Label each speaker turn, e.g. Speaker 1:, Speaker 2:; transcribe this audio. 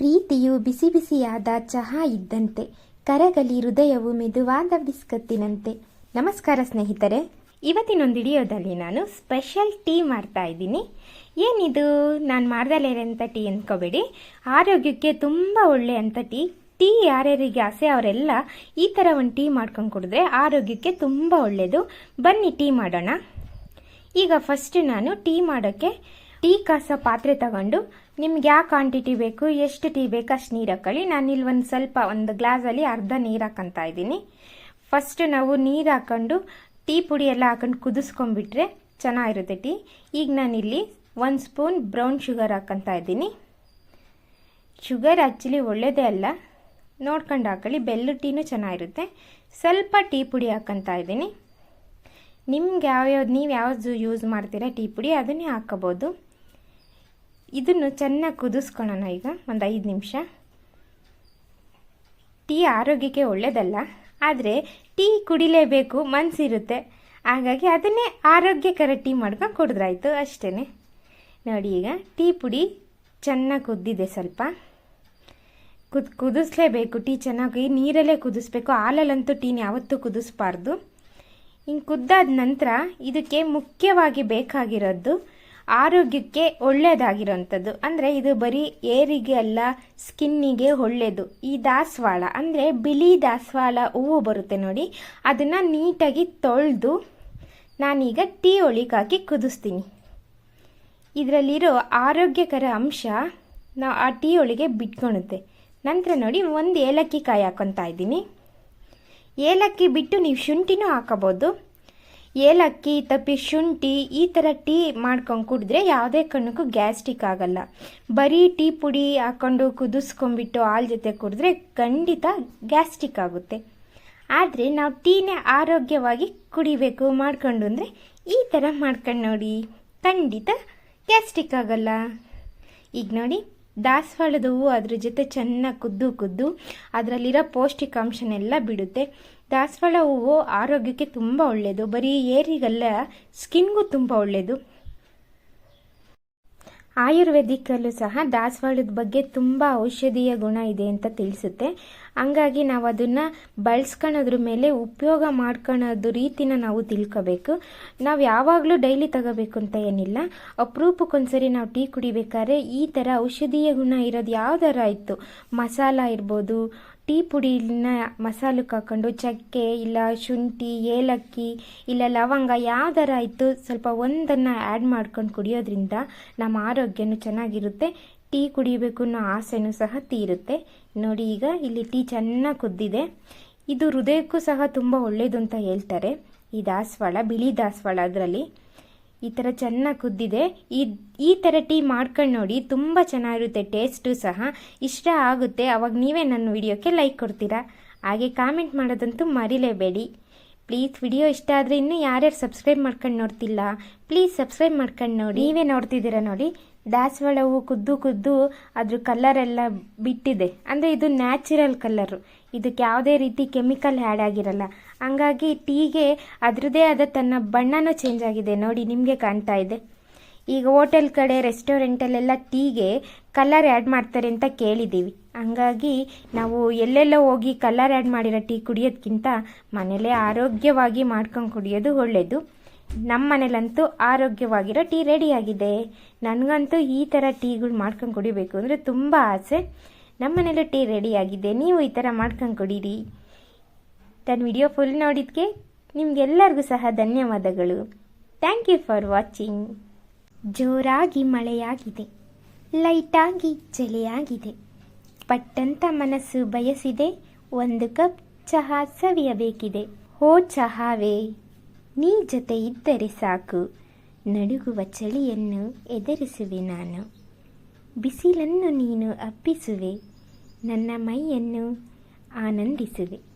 Speaker 1: ಪ್ರೀತಿಯು ಬಿಸಿ ಬಿಸಿಯಾದ ಚಹಾ ಇದ್ದಂತೆ, ಕರಗಲಿ ಹೃದಯವು ಮೆದುವಾದ ಬಿಸ್ಕತ್ತಿನಂತೆ. ನಮಸ್ಕಾರ ಸ್ನೇಹಿತರೆ, ಇವತ್ತಿನೊಂದು ವಿಡಿಯೋದಲ್ಲಿ ನಾನು ಸ್ಪೆಷಲ್ ಟೀ ಮಾಡ್ತಾ ಇದ್ದೀನಿ. ಏನಿದು? ನಾನು ಮಾಡ್ದಲೇ ಟೀ ಅಂದ್ಕೋಬೇಡಿ ಆರೋಗ್ಯಕ್ಕೆ ತುಂಬ ಒಳ್ಳೆ ಅಂತ ಟೀ. ಟೀ ಯಾರ್ಯಾರಿಗೆ ಆಸೆ, ಅವರೆಲ್ಲ ಈ ಥರ ಒಂದು ಟೀ ಮಾಡ್ಕೊಂಡು ಕುಡಿದ್ರೆ ಆರೋಗ್ಯಕ್ಕೆ ತುಂಬ ಒಳ್ಳೆಯದು ಬನ್ನಿ ಟೀ ಮಾಡೋಣ. ಈಗ ಫಸ್ಟ್ ನಾನು ಟೀ ಮಾಡೋಕ್ಕೆ ಟೀ ಕಾಸೋ ಪಾತ್ರೆ ತಗೊಂಡು ನಿಮ್ಗೆ ಯಾವ ಕ್ವಾಂಟಿಟಿ ಬೇಕು, ಎಷ್ಟು ಟೀ ಬೇಕು, ಅಷ್ಟು ನೀರು ಹಾಕೊಳ್ಳಿ. ಇಲ್ಲಿ ಒಂದು ಸ್ವಲ್ಪ, ಒಂದು ಗ್ಲಾಸಲ್ಲಿ ಅರ್ಧ ನೀರು ಹಾಕೊಂತ ಇದ್ದೀನಿ. ಫಸ್ಟ್ ನಾವು ನೀರು ಹಾಕೊಂಡು ಟೀ ಪುಡಿ ಎಲ್ಲ ಹಾಕೊಂಡು ಕುದಿಸ್ಕೊಂಡ್ಬಿಟ್ರೆ ಚೆನ್ನಾಗಿರುತ್ತೆ ಟೀ ಈಗ ನಾನಿಲ್ಲಿ ಒಂದು ಸ್ಪೂನ್ ಬ್ರೌನ್ ಶುಗರ್ ಹಾಕೊಂತ ಇದ್ದೀನಿ. ಶುಗರ್ ಆ್ಯಕ್ಚುಲಿ ಒಳ್ಳೆಯದೇ ಅಲ್ಲ. ನೋಡ್ಕೊಂಡು ಹಾಕೊಳ್ಳಿ, ಬೆಲ್ಲ ಟೀನೂ ಚೆನ್ನಾಗಿರುತ್ತೆ. ಸ್ವಲ್ಪ ಟೀ ಪುಡಿ ಹಾಕೊಂತ ಇದ್ದೀನಿ. ನಿಮ್ಗೆ ಯಾವ್ಯಾವ್ದು ನೀವು ಯಾವ್ದು ಯೂಸ್ ಮಾಡ್ತೀರಾ ಟೀ ಪುಡಿ, ಅದನ್ನೇ ಹಾಕ್ಕೋಬೋದು ಇದನ್ನು ಚೆನ್ನಾಗಿ ಕುದಿಸ್ಕೊಳ್ಳೋಣ ಈಗ, ಒಂದು ಐದು ನಿಮಿಷ. ಟೀ ಆರೋಗ್ಯಕ್ಕೆ ಒಳ್ಳೆಯದಲ್ಲ ಆದರೆ ಟೀ ಕುಡಿಲೇಬೇಕು ಮನಸ್ಸಿರುತ್ತೆ ಹಾಗಾಗಿ ಅದನ್ನೇ ಆರೋಗ್ಯಕರ ಟೀ ಮಾಡ್ಕೊಂಡು ಕುಡಿದ್ರಾಯ್ತು ಅಷ್ಟೇ ನೋಡಿ ಈಗ, ಟೀ ಪುಡಿ ಚೆನ್ನಾಗಿ ಕುದ್ದಿದೆ ಸ್ವಲ್ಪ. ಕುದ್, ಕುದಿಸ್ಲೇಬೇಕು ಟೀ ಚೆನ್ನಾಗಿ, ನೀರಲ್ಲೇ ಕುದಿಸ್ಬೇಕು, ಹಾಲಲ್ಲಂತೂ ಟೀನ ಯಾವತ್ತೂ ಕುದಿಸ್ಬಾರ್ದು. ಹಿಂಗೆ ಕುದ್ದಾದ ನಂತರ ಇದಕ್ಕೆ ಮುಖ್ಯವಾಗಿ ಬೇಕಾಗಿರೋದು ಆರೋಗ್ಯಕ್ಕೆ ಒಳ್ಳೆಯದಾಗಿರೋವಂಥದ್ದು. ಅಂದರೆ ಇದು ಬರೀ ಏರಿಗೆ ಅಲ್ಲ, ಸ್ಕಿನ್ನಿಗೆ ಒಳ್ಳೆಯದು. ಈ ದಾಸವಾಳ, ಅಂದರೆ ಬಿಳಿ ದಾಸವಾಳ ಹೂವು ಬರುತ್ತೆ ನೋಡಿ. ಅದನ್ನು ನೀಟಾಗಿ ತೊಳೆದು ನಾನೀಗ ಟೀ ಒಳಿಗೆ ಹಾಕಿ ಕುದಿಸ್ತೀನಿ. ಇದರಲ್ಲಿರೋ ಆರೋಗ್ಯಕರ ಅಂಶ ನಾವು ಆ ಟೀ ಒಳಗೆ ಬಿಟ್ಕೊಳುತ್ತೆ. ನಂತರ ನೋಡಿ ಒಂದು ಏಲಕ್ಕಿ ಕಾಯಿ ಹಾಕೊತಾ ಇದ್ದೀನಿ. ಏಲಕ್ಕಿ ಬಿಟ್ಟು ನೀವು ಶುಂಠಿನೂ ಹಾಕೋಬೋದು ಏಲಕ್ಕಿ, ತಪ್ಪಿ ಶುಂಠಿ ಈ ಥರ ಟೀ ಮಾಡ್ಕೊಂಡು ಕುಡಿದ್ರೆ ಯಾವುದೇ ಕಣ್ಣಕ್ಕೂ ಗ್ಯಾಸ್ಟಿಕ್ ಆಗಲ್ಲ. ಬರೀ ಟೀ ಪುಡಿ ಹಾಕ್ಕೊಂಡು ಕುದಿಸ್ಕೊಂಡ್ಬಿಟ್ಟು ಹಾಲು ಜೊತೆ ಕುಡಿದ್ರೆ ಖಂಡಿತ ಗ್ಯಾಸ್ಟಿಕ್ ಆಗುತ್ತೆ. ಆದರೆ ನಾವು ಟೀನೇ ಆರೋಗ್ಯವಾಗಿ ಕುಡಿಬೇಕು ಮಾಡ್ಕೊಂಡು ಅಂದರೆ ಈ ಥರ ಮಾಡ್ಕೊಂಡು ನೋಡಿ, ಖಂಡಿತ ಗ್ಯಾಸ್ಟಿಕ್ ಆಗಲ್ಲ. ಈಗ ನೋಡಿ, ದಾಸವಾಳದ ಹೂವು ಅದ್ರ ಜೊತೆ ಚೆನ್ನಾಗಿ ಕುದ್ದು ಕುದ್ದು ಅದರಲ್ಲಿರೋ ಪೌಷ್ಟಿಕಾಂಶನೆಲ್ಲ ಬಿಡುತ್ತೆ. ದಾಸವಾಳ ಹೂವು ಆರೋಗ್ಯಕ್ಕೆ ತುಂಬ ಒಳ್ಳೆಯದು ಬರೀ ಏರಿಗಲ್ಲ, ಸ್ಕಿನ್ಗೂ ತುಂಬ ಒಳ್ಳೆಯದು ಆಯುರ್ವೇದಿಕಲ್ಲೂ ಸಹ ದಾಸವಾಳದ ಬಗ್ಗೆ ತುಂಬ ಔಷಧೀಯ ಗುಣ ಇದೆ ಅಂತ ತಿಳಿಸುತ್ತೆ. ಹಂಗಾಗಿ ನಾವು ಅದನ್ನು ಬಳಸ್ಕೊಳೋದ್ರ ಮೇಲೆ ಉಪಯೋಗ ಮಾಡ್ಕೊಳ್ಳೋದು ರೀತಿನ ನಾವು ತಿಳ್ಕೋಬೇಕು. ನಾವು ಯಾವಾಗಲೂ ಡೈಲಿ ತಗೋಬೇಕು ಅಂತ ಏನಿಲ್ಲ. ಅಪರೂಪಕ್ಕೊಂದ್ಸರಿ ನಾವು ಟೀ ಕುಡಿಬೇಕಾದ್ರೆ ಈ ಥರ ಔಷಧೀಯ ಗುಣ ಇರೋದು ಯಾವ್ದಾರ ಆಯಿತು. ಮಸಾಲ ಇರ್ಬೋದು ಟೀ ಪುಡಿನ ಮಸಾಲಕ್ಕೆ ಹಾಕೊಂಡು ಚಕ್ಕೆ ಇಲ್ಲ ಶುಂಠಿ, ಏಲಕ್ಕಿ ಇಲ್ಲ ಲವಂಗ ಯಾವ್ದಾರ ಇತ್ತು ಸ್ವಲ್ಪ ಒಂದನ್ನು ಆ್ಯಡ್ ಮಾಡ್ಕೊಂಡು ಕುಡಿಯೋದ್ರಿಂದ ನಮ್ಮ ಆರೋಗ್ಯನೂ ಚೆನ್ನಾಗಿರುತ್ತೆ. ಟೀ ಕುಡಿಬೇಕು ಅನ್ನೋ ಆಸೆನೂ ಸಹ ತೀರುತ್ತೆ. ನೋಡಿ ಈಗ ಇಲ್ಲಿ ಟೀ ಚೆನ್ನಾಗಿ ಕುದ್ದಿದೆ. ಇದು ಹೃದಯಕ್ಕೂ ಸಹ ತುಂಬ ಒಳ್ಳೆಯದು ಅಂತ ಹೇಳ್ತಾರೆ. ಈ ದಾಸವಾಳ, ಬಿಳಿ ದಾಸವಾಳ ಅದರಲ್ಲಿ. ಈ ಥರ ಚೆನ್ನಾಗಿ ಕುದ್ದಿದೆ. ಈ ಈ ಥರ ಟೀ ಮಾಡ್ಕೊಂಡು ನೋಡಿ ತುಂಬ ಚೆನ್ನಾಗಿರುತ್ತೆ, ಟೇಸ್ಟು ಸಹ. ಇಷ್ಟ ಆಗುತ್ತೆ. ಅವಾಗ ನೀವೇ ನನ್ನ ವಿಡಿಯೋಕ್ಕೆ ಲೈಕ್ ಕೊಡ್ತೀರಾ? ಹಾಗೆ ಕಾಮೆಂಟ್ ಮಾಡೋದಂತೂ ಮರಿಲೇಬೇಡಿ. ಪ್ಲೀಸ್, ವಿಡಿಯೋ ಇಷ್ಟ ಆದರೆ ಇನ್ನೂ ಯಾರ್ಯಾರು ಸಬ್ಸ್ಕ್ರೈಬ್ ಮಾಡ್ಕೊಂಡು ನೋಡ್ತಿಲ್ಲ, ಪ್ಲೀಸ್ ಸಬ್ಸ್ಕ್ರೈಬ್ ಮಾಡ್ಕೊಂಡು ನೋಡಿ. ನೀವೇ ನೋಡ್ತಿದ್ದೀರಾ ನೋಡಿ? ದಾಸವಾಳ ಹೂವು ಕುದ್ದು ಕುದ್ದು ಅದ್ರ ಕಲ್ಲರೆಲ್ಲ ಬಿಟ್ಟಿದೆ. ಅಂದರೆ ಇದು ನ್ಯಾಚುರಲ್ ಕಲರು ಇದಕ್ಕೆ ಯಾವುದೇ ರೀತಿ ಕೆಮಿಕಲ್ ಆ್ಯಡ್ ಆಗಿರಲ್ಲ. ಹಂಗಾಗಿ ಟೀಗೆ ಅದರದೇ ಆದ ತನ್ನ ಬಣ್ಣನೂ ಚೇಂಜ್ ಆಗಿದೆ. ನೋಡಿ, ನಿಮಗೆ ಕಾಣ್ತಾ ಇದೆ. ಈಗ ಹೋಟೆಲ್ ಕಡೆ ರೆಸ್ಟೋರೆಂಟಲ್ಲೆಲ್ಲ ಟೀಗೆ ಕಲರ್ ಆ್ಯಡ್ ಮಾಡ್ತಾರೆ ಅಂತ ಕೇಳಿದ್ದೀವಿ. ಹಂಗಾಗಿ ನಾವು ಎಲ್ಲೆಲ್ಲ ಹೋಗಿ ಕಲರ್ ಆ್ಯಡ್ ಮಾಡಿರೋ ಟೀ ಕುಡಿಯೋದಕ್ಕಿಂತ ಮನೇಲೇ ಆರೋಗ್ಯವಾಗಿ ಮಾಡ್ಕೊಂಡು ಕುಡಿಯೋದು ಒಳ್ಳೆಯದು ನಮ್ಮ ಮನೇಲಂತೂ ಆರೋಗ್ಯವಾಗಿರೋ ಟೀ ರೆಡಿಯಾಗಿದೆ ನನಗಂತೂ ಈ ಥರ ಟೀಗಳು ಮಾಡ್ಕೊಂಡು ಕುಡಿಬೇಕು ಅಂದರೆ ತುಂಬ ಆಸೆ. ನಮ್ಮ ಮನೇಲೂ ಟೀ ರೆಡಿಯಾಗಿದೆ ನೀವು ಈ ಥರ ಮಾಡ್ಕೊಂಡು ಕುಡೀರಿ. ನನ್ನ ವಿಡಿಯೋ ಫುಲ್ ನೋಡಿದ್ಕೆ ನಿಮಗೆಲ್ಲರಿಗೂ ಸಹ ಧನ್ಯವಾದಗಳು. ಥ್ಯಾಂಕ್ ಯು ಫಾರ್ ವಾಚಿಂಗ್ ಜೋರಾಗಿ ಮಳೆಯಾಗಿದೆ. ಲೈಟಾಗಿ ಚಳಿಯಾಗಿದೆ. ಪಟ್ಟಂತ ಮನಸ್ಸು ಬಯಸಿದೆ ಒಂದು ಕಪ್ ಚಹಾ ಸವಿಯಬೇಕಿದೆ. ಹೋ ಚಹಾವೇ, ನೀ ಜೊತೆ ಇದ್ದರೆ ಸಾಕು. ನಡುಗುವ ಚಳಿಯನ್ನು ಎದುರಿಸುವೆ ನಾನು. ಬಿಸಿಲನ್ನು ನೀನು ಅಪ್ಪಿಸುವೆ. ನನ್ನ ಮೈಯನ್ನು ಆನಂದಿಸುವೆ.